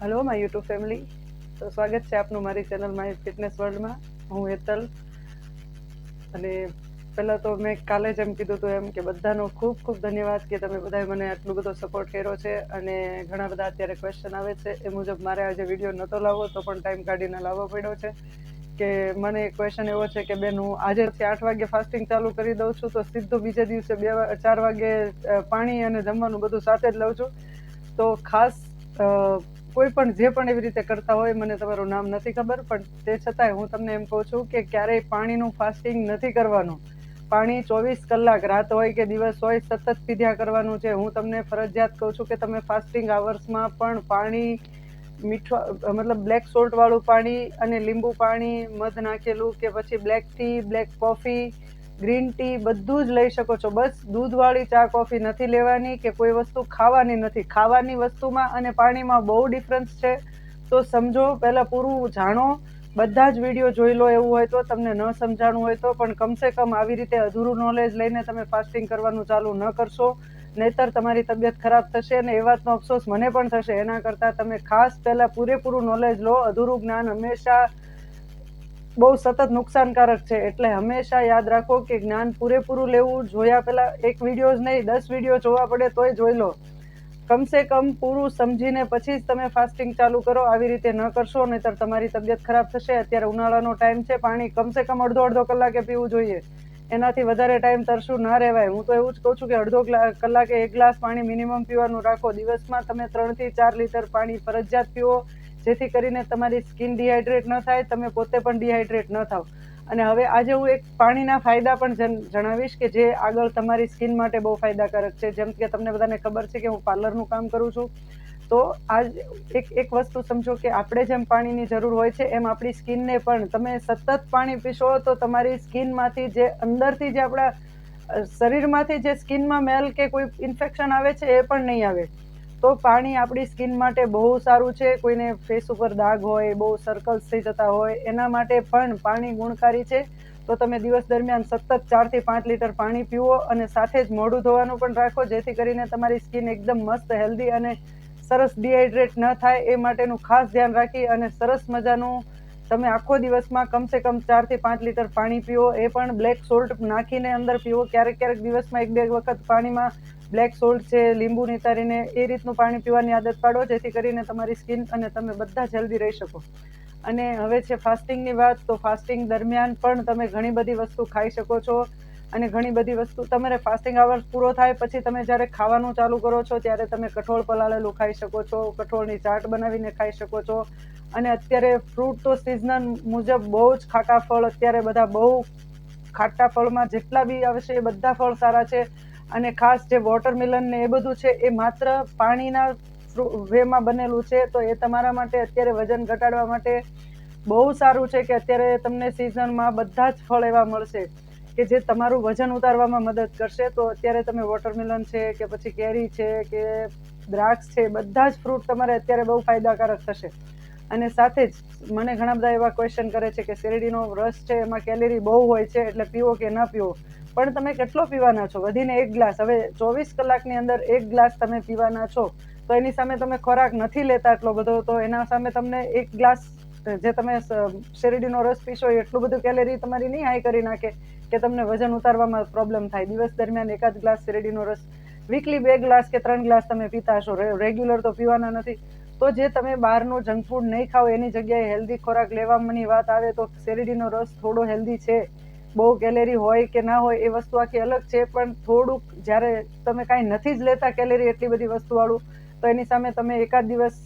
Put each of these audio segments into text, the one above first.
Hello my YouTube family તો સ્વાગત છે આપનું મારી ચેનલ માય ફિટનેસ વર્લ્ડમાં હું હેતલ. અને પહેલાં તો મેં કાલે જ એમ કીધું હતું એમ કે બધાનો ખૂબ ખૂબ ધન્યવાદ કે તમે બધાએ મને આટલો બધો સપોર્ટ કર્યો છે અને ઘણા બધા અત્યારે ક્વેશ્ચન આવે છે. એ મુજબ મારે આજે વીડિયો નહોતો લાવવો, તો પણ ટાઈમ કાઢીને લાવવો પડ્યો છે. કે મને ક્વેશ્ચન એવો છે કે, બેન, હું આજે આઠ વાગે ફાસ્ટિંગ ચાલુ કરી દઉં છું, તો સીધું બીજે દિવસે બે ચાર વાગે પાણી અને જમવાનું બધું સાથે જ લઉં છું. તો ખાસ કોઈ પણ જે પણ એવી રીતે કરતા હોય, મને તમારું નામ નથી ખબર, પણ તે છતાંય હું તમને એમ કહું છું કે ક્યારેય પાણીનું ફાસ્ટિંગ નથી કરવાનું. પાણી ચોવીસ કલાક રાત હોય કે દિવસ હોય, સતત પીધ્યા કરવાનું છે. હું તમને ફરજિયાત કહું છું કે તમે ફાસ્ટિંગ આવર્સમાં પણ પાણી મીઠું મતલબ બ્લેક સોલ્ટવાળું પાણી અને લીંબુ પાણી, મધ નાખેલું કે પછી black tea black coffee green tea બધું જ લઈ શકો છો. બસ દૂધવાળી ચા, કોફી નથી લેવાની કે કોઈ વસ્તુ ખાવાની નથી. ખાવાની વસ્તુમાં અને પાણીમાં બહુ ડિફરન્સ છે. તો સમજો, પહેલાં પૂરું જાણો. બધા જ વીડિયો જોઈ લો એવું હોય તો, તમને ન સમજાણું હોય તો, પણ કમસે કમ આવી રીતે અધૂરું નોલેજ લઈને તમે ફાસ્ટિંગ કરવાનું ચાલુ ન કરશો. નહીતર તમારી તબિયત ખરાબ થશે અને એ વાતનો અફસોસ મને પણ થશે. એના કરતાં તમે ખાસ પહેલાં પૂરેપૂરું નોલેજ લો. અધૂરું જ્ઞાન હંમેશા બહુ સતત નુકસાનકારક છે. એટલે હંમેશા યાદ રાખો કે જ્ઞાન પૂરેપૂરું લેવું જોયા પહેલાં એક વીડિયો જ નહીં, દસ વીડિયો જોવા પડે તોય જોઈ લો. કમસે કમ પૂરું સમજીને પછી જ તમે ફાસ્ટિંગ ચાલુ કરો. આવી રીતે ન કરશો, નહીતર તમારી તબિયત ખરાબ થશે. અત્યારે ઉનાળાનો ટાઈમ છે, પાણી કમસે કમ અડધો અડધો કલાકે પીવું જોઈએ. એનાથી વધારે ટાઈમ તરશું ના રહેવાય. હું તો એવું જ કહું છું કે અડધો કલાકે એક ગ્લાસ પાણી મિનિમમ પીવાનું રાખો. દિવસમાં તમે ત્રણથી ચાર લીટર પાણી ફરજિયાત પીવો. જેથી કરીને તમારી સ્કિન ડિહાઇડ્રેટ ન થાય, તમે પોતે પણ ડિહાઇડ્રેટ ન થાવ. અને હવે આજે હું એક પાણીના ફાયદા પણ જણાવીશ કે જે આગળ તમારી સ્કિન માટે બહુ ફાયદાકારક છે. જેમ કે તમને બધાને ખબર છે કે હું પાર્લરનું કામ કરું છું. તો આજ એક એક વસ્તુ સમજો કે આપણે જેમ પાણીની જરૂર હોય છે, એમ આપણી સ્કિનને પણ. તમે સતત પાણી પીશો તો તમારી સ્કિનમાંથી જે અંદરથી જે આપણા શરીરમાંથી જે સ્કિનમાં મેલ કે કોઈ ઇન્ફેક્શન આવે છે, એ પણ નહીં આવે. તો પાણી આપણી સ્કિન માટે બહુ સારું છે. કોઈને ફેસ ઉપર દાગ હોય, બહુ સર્કલ્સ થઈ જતા હોય, એના માટે પણ પાણી ગુણકારી છે. તો તમે દિવસ દરમિયાન સતત ચારથી પાંચ લીટર પાણી પીવો અને સાથે જ મોઢું ધોવાનું પણ રાખો, જેથી કરીને તમારી સ્કિન એકદમ મસ્ત, હેલ્ધી અને સરસ ડિહાઇડ્રેટ ન થાય. એ માટેનું ખાસ ધ્યાન રાખી અને સરસ મજાનું તમે આખો દિવસમાં કમસે કમ ચારથી પાંચ લીટર પાણી પીવો એ પણ બ્લેક સોલ્ટ નાખીને અંદર પીવો. ક્યારેક ક્યારેક દિવસમાં એક બે વખત પાણીમાં બ્લેક સોલ્ટ છે, લીંબુ નિતારીને એ રીતનું પાણી પીવાની આદત પાડો, જેથી કરીને તમારી સ્કિન અને તમે બધા જલ્દી રહી શકો. અને હવે છે ફાસ્ટિંગની વાત, તો ફાસ્ટિંગ દરમિયાન પણ તમે ઘણી બધી વસ્તુ ખાઈ શકો છો. અને ઘણી બધી વસ્તુ તમારે ફાસ્ટિંગ આવર્સ પૂરો થાય પછી તમે જ્યારે ખાવાનું ચાલુ કરો છો, ત્યારે તમે કઠોળ પલાળેલું ખાઈ શકો છો, કઠોળની ચાટ બનાવીને ખાઈ શકો છો. અને અત્યારે ફ્રૂટ તો સિઝનલ મુજબ બહુ જ ખાટા ફળ, અત્યારે બધા બહુ ખાટા ફળમાં જેટલા બી આવશે એ બધા ફળ સારા છે. અને ખાસ જે વોટરમેલન ને એ બધું છે, એ માત્ર પાણીના વેમાં બનેલું છે, તો એ તમારા માટે અત્યારે વજન ઘટાડવા માટે બહુ સારું છે કે અત્યારે તમને સિઝનમાં બધા જ ફળ એવા મળશે કે જે તમારું વજન ઉતારવામાં મદદ કરશે. તો અત્યારે તમે વોટરમેલન છે કે પછી કેરી છે કે દ્રાક્ષ છે, બધા જ ફ્રૂટ તમારે અત્યારે બહુ ફાયદાકારક થશે. અને સાથે જ મને ઘણા બધા એવા ક્વેશ્ચન કરે છે કે શેરડીનો રસ છે, એમાં કેલેરી બહુ હોય છે, એટલે પીવો કે ન પીવો? પણ તમે કેટલો પીવાના છો? વધીને એક ગ્લાસ. હવે ચોવીસ કલાકની અંદર એક ગ્લાસ તમે પીવાના છો, તો એની સામે તમે ખોરાક નથી લેતા એટલો બધો, તો એના સામે તમને એક ગ્લાસ, જે તમે શેરડીનો રસ પીશો એટલું બધું કેલેરી તમારી નહીં હાઈ કરી નાખે કે તમને વજન ઉતારવામાં પ્રોબ્લેમ થાય. દિવસ દરમિયાન એકાદ ગ્લાસ શેરડીનો રસ વીકલી બે ગ્લાસ કે ત્રણ ગ્લાસ તમે પીતા હશો. રેગ્યુલર તો પીવાના નથી. તો જે તમે બહારનું જંક ફૂડ નહીં ખાઓ, એની જગ્યાએ હેલ્ધી ખોરાક લેવાની વાત આવે તો શેરડીનો રસ થોડો હેલ્ધી છે. બહુ કેલેરી હોય કે ના હોય એ વસ્તુ આખી અલગ છે, પણ થોડુંક જ્યારે તમે કાંઈ નથી જ લેતા કેલેરી એટલી બધી વસ્તુવાળું, તો એની સામે તમે એકાદ દિવસ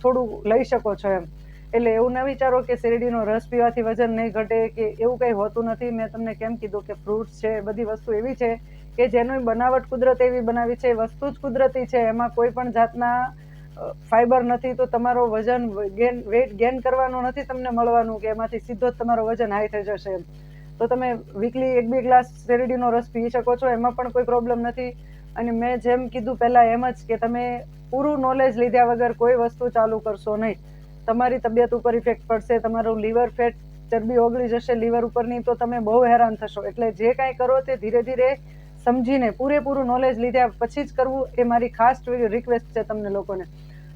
થોડું લઈ શકો છો એમ. એટલે એવું ન વિચારો કે શેરડીનો રસ પીવાથી વજન નહીં ઘટે કે એવું કંઈ હોતું નથી. મેં તમને કેમ કીધું કે ફ્રૂટ્સ છે બધી વસ્તુ એવી છે કે જેનું બનાવટ કુદરત એવી બનાવી છે, એ વસ્તુ જ કુદરતી છે. એમાં કોઈ પણ જાતના ફાઈબર નથી તો તમારો વજન ગેન વેટ ગેન કરવાનો નથી તમને મળવાનું કે એમાંથી સીધો જ તમારો વજન હાઈ થઈ જશે એમ. તો તમે વીકલી એક બે ગ્લાસ શેરડીનો રસ પી શકો છો, એમાં પણ કોઈ પ્રોબ્લેમ નથી. અને મેં જેમ કીધું પહેલાં એમ જ કે તમે પૂરું નોલેજ લીધા વગર કોઈ વસ્તુ ચાલુ કરશો નહીં. તમારી તબિયત ઉપર ઇફેક્ટ પડશે, તમારું લીવર ફેટ ચરબી ઓગળી જશે લીવર ઉપરની, તો તમે બહુ હેરાન થશો. એટલે જે કાંઈ કરો તે ધીરે ધીરે સમજીને પૂરેપૂરું નોલેજ લીધા પછી જ કરવું એ મારી ખાસ રિક્વેસ્ટ છે તમને લોકોને.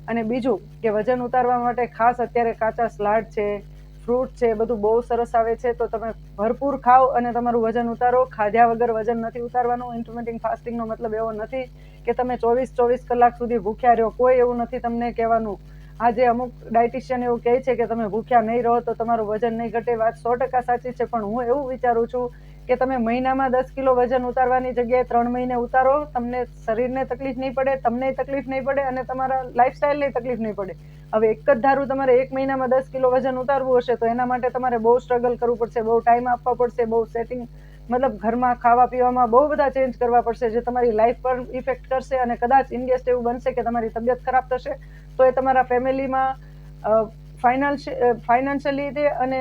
અને બીજું કે વજન ઉતારવા માટે ખાસ અત્યારે કાચા સલાડ છે ફ્રૂટ છે, એ બધું બહુ સરસ આવે છે, તો તમે ભરપૂર ખાઓ અને તમારું વજન ઉતારો. ખાધ્યા વગર વજન નથી ઉતારવાનું ઇન્ટરમિટિંગ ફાસ્ટિંગનો મતલબ એવો નથી કે તમે ચોવીસ ચોવીસ કલાક સુધી ભૂખ્યા રહ્યો. કોઈ એવું નથી તમને કહેવાનું આજે અમુક ડાયટિશિયન એવું કહે છે કે તમે ભૂખ્યા નહીં રહો તો તમારું વજન નહીં ઘટે વાત સો ટકા સાચી છે, પણ હું એવું વિચારું છું કે તમે મહિનામાં દસ કિલો વજન ઉતારવાની જગ્યાએ ત્રણ મહિને ઉતારો, તમને શરીરને તકલીફ નહીં પડે, તમને તકલીફ નહીં પડે અને તમારા લાઈફસ્ટાઈલને તકલીફ નહીં પડે. હવે એક જ ધારું તમારે એક મહિનામાં દસ કિલો વજન ઉતારવું હશે તો એના માટે તમારે બહુ સ્ટ્રગલ કરવું પડશે, બહુ ટાઈમ આપવા પડશે, બહુ સેટિંગ મતલબ ઘરમાં ખાવા પીવામાં બહુ બધા ચેન્જ કરવા પડશે જે તમારી લાઈફ પર ઇફેક્ટ કરશે અને કદાચ ઇનગેસ્ટ એવું બનશે કે તમારી તબિયત ખરાબ થશે, તો એ તમારા ફેમિલીમાં ફાઇનાન્શિયલી રીતે અને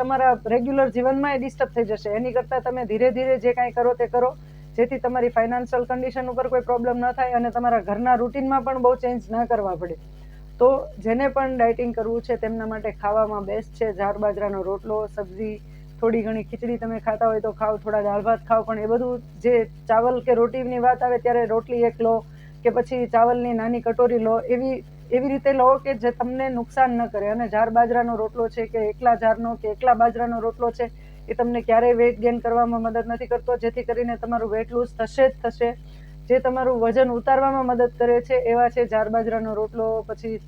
તમારા રેગ્યુલર જીવનમાં એ ડિસ્ટર્બ થઈ જશે. એની કરતાં તમે ધીરે ધીરે જે કાંઈ કરો તે કરો, જેથી તમારી ફાઇનાન્શિયલ કન્ડિશન ઉપર કોઈ પ્રોબ્લેમ ન થાય અને તમારા ઘરના રૂટીનમાં પણ બહુ ચેન્જ ન કરવા પડે. તો જેને પણ ડાયટિંગ કરવું છે તેમના માટે ખાવામાં બેસ્ટ છે. જાર બાજરાનો રોટલો, સબ્જી થોડી ઘણી ખીચડી તમે ખાતા હોય તો ખાઓ થોડા દાળ ભાત ખાઓ પણ એ બધું જે ચાવલ કે રોટીની વાત આવે ત્યારે રોટલી એક લો કે પછી ચાવલની નાની કટોરી લો, એવી એવી રીતે લો કે જે તમને નુકસાન ન કરે. અને જાર બાજરાનો રોટલો છે કે એકલા જારનો કે એકલા બાજરાનો રોટલો છે, એ તમને ક્યારેય વેઇટ ગેઇન કરવામાં મદદ નથી કરતો. જેથી કરીને તમારું વેટ લૂઝ થશે જ થશે. જે તમારું વજન ઉતારવામાં મદદ કરે છે, એવા છે જાર બાજરાનો રોટલો, પછી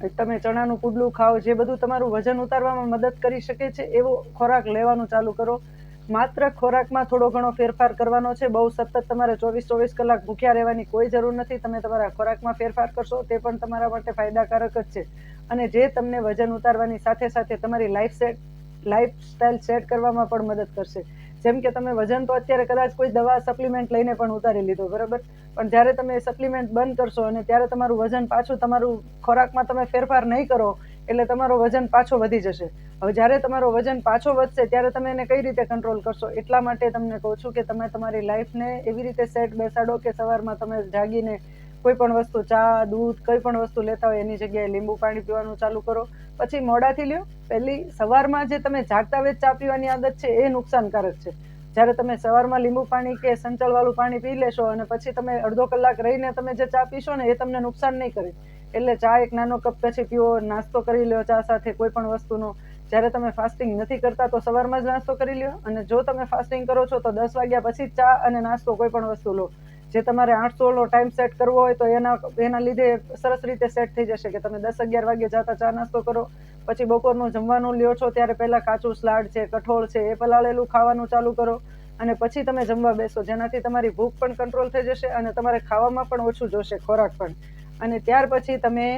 તમે ચણાનું પુડલું ખાઓ, જે બધું તમારું વજન ઉતારવામાં મદદ કરી શકે છે, એવો ખોરાક લેવાનું ચાલુ કરો. માત્ર ખોરાકમાં થોડો ઘણો ફેરફાર કરવાનો છે. બહુ સતત તમારે ચોવીસ ચોવીસ કલાક ભૂખ્યા રહેવાની કોઈ જરૂર નથી. તમે તમારા ખોરાકમાં ફેરફાર કરશો, તે પણ તમારા માટે ફાયદાકારક જ છે. અને જે તમને વજન ઉતારવાની સાથે સાથે તમારી life set, lifestyle set કરવામાં પણ મદદ કરશે. જેમ કે તમે વજન તો અત્યારે કદાચ કોઈ દવા સપ્લિમેન્ટ લઈને પણ ઉતારી લીધો, બરાબર? પણ જ્યારે તમે સપ્લિમેન્ટ બંધ કરશો અને ત્યારે તમારું વજન પાછું તમારું ખોરાકમાં તમે ફેરફાર નહીં કરો, એટલે તમારો વજન પાછો વધી જશે. હવે જ્યારે તમારો વજન પાછો વધશે, ત્યારે તમે એને કઈ રીતે કંટ્રોલ કરશો? એટલા માટે તમને કહું છું કે તમે તમારી લાઈફને એવી રીતે સેટ બેસાડો કે સવારમાં તમે જાગીને કોઈ પણ વસ્તુ, ચા, દૂધ કોઈ પણ વસ્તુ લેતા હોય એની જગ્યાએ લીંબુ પાણી પીવાનું ચાલુ કરો. પછી મોડાથી લ્યો. પહેલી સવારમાં જે તમે જાગતા વેજ ચા પીવાની આદત છે, એ નુકસાનકારક છે. જ્યારે તમે સવારમાં લીંબુ પાણી કે સંચળવાળું પાણી પી લેશો અને પછી તમે અડધો કલાક રહીને તમે જે ચા પીશો ને, એ તમને નુકસાન નહીં કરે. એટલે ચા એક નાનો કપ પછી પીવો, નાસ્તો કરી લ્યો ચા સાથે કોઈ પણ વસ્તુનો. જ્યારે તમે ફાસ્ટિંગ નથી કરતા, તો સવારમાં જ નાસ્તો કરી લ્યો. અને જો તમે ફાસ્ટિંગ કરો છો, તો દસ વાગ્યા પછી ચા અને નાસ્તો કોઈ પણ વસ્તુ લો. જે તમારે આઠસો આઠસોનો ટાઈમ સેટ કરવો હોય તો એના એના લીધે સરસ રીતે સેટ થઈ જશે કે તમે દસ અગિયાર વાગે જતા ચા નાસ્તો કરો, પછી બપોરનું જમવાનું લ્યો છો ત્યારે પહેલાં કાચું સલાડ છે, કઠોળ છે, એ પલાળેલું ખાવાનું ચાલુ કરો અને પછી તમે જમવા બેસો, જેનાથી તમારી ભૂખ પણ કંટ્રોલ થઈ જશે અને તમારે ખાવામાં પણ ઓછું જોશે ખોરાક પણ. અને ત્યાર પછી તમે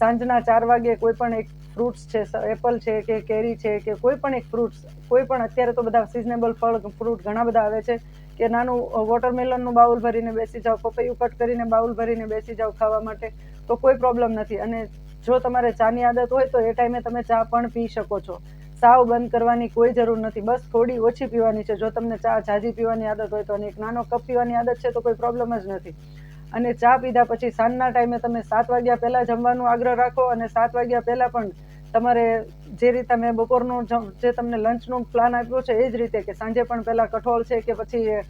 સાંજના ચાર વાગે કોઈ પણ એક ફ્રૂટ્સ છે એપલ છે કે કેરી છે કે કોઈ પણ એક ફ્રૂટ્સ કોઈ પણ અત્યારે તો બધા સિઝનેબલ ફળ ફ્રૂટ ઘણા બધા આવે છે કે નાનું વોટરમેલનનું બાઉલ ભરીને બેસી જાઓ, પપૈયું કટ કરીને બાઉલ ભરીને બેસી જાઓ ખાવા માટે, તો કોઈ પ્રોબ્લેમ નથી. અને જો તમારે ચાની આદત હોય, તો એ ટાઈમે તમે ચા પણ પી શકો છો. સાવ બંધ કરવાની કોઈ જરૂર નથી. બસ થોડી ઓછી પીવાની છે. જો તમને ચા ઝાઝી પીવાની આદત હોય, તો અને એક નાનો કપ પીવાની આદત છે, તો કોઈ પ્રોબ્લેમ જ નથી. અને ચા પીધા પછી સાંજના ટાઈમે તમે સાત વાગ્યા પહેલાં જમવાનું આગ્રહ રાખો અને સાત વાગ્યા પહેલાં પણ તમારે જે રીતે મેં બપોરનું જે તમને લંચનું પ્લાન આપ્યો છે, એ જ રીતે કે સાંજે પણ પહેલાં કઠોળ છે કે પછી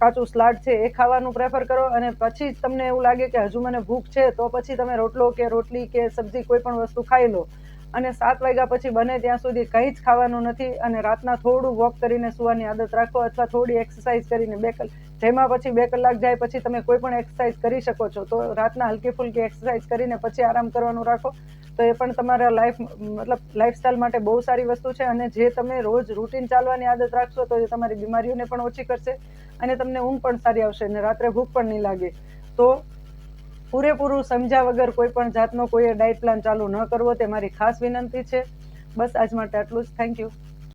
કાચું સ્લાડ છે, એ ખાવાનું પ્રેફર કરો અને પછી તમને એવું લાગે કે હજુ મને ભૂખ છે, તો પછી તમે રોટલો કે રોટલી કે સબ્જી કોઈ પણ વસ્તુ ખાઈ લો. અને સાત વાગ્યા પછી બને ત્યાં સુધી કંઈ જ ખાવાનું નથી અને રાતના થોડું વોક કરીને સુવાની આદત રાખો અથવા થોડી એક્સરસાઇઝ કરીને બે કલાક જેમાં પછી બે કલાક જાય પછી તમે કોઈ પણ એક્સરસાઇઝ કરી શકો છો. તો રાતના હલકી ફુલકી એક્સરસાઇઝ કરીને પછી આરામ કરવાનું રાખો. તો એ પણ તમારા લાઈફ મતલબ લાઈફસ્ટાઈલ માટે બહુ સારી વસ્તુ છે અને જે તમે રોજ રૂટીન ચાલવાની આદત રાખશો તો એ તમારી બીમારીઓને પણ ઓછી કરશે અને તમને ઊંઘ પણ સારી આવશે અને રાત્રે ભૂખ પણ નહીં લાગે. તો પૂરેપૂરું સમજ્યા વગર કોઈ પણ જાતનો કોઈ ડાયટ પ્લાન ચાલુ ન કરવો તે મારી ખાસ વિનંતી છે. બસ આજ માટે આટલું જ. Thank you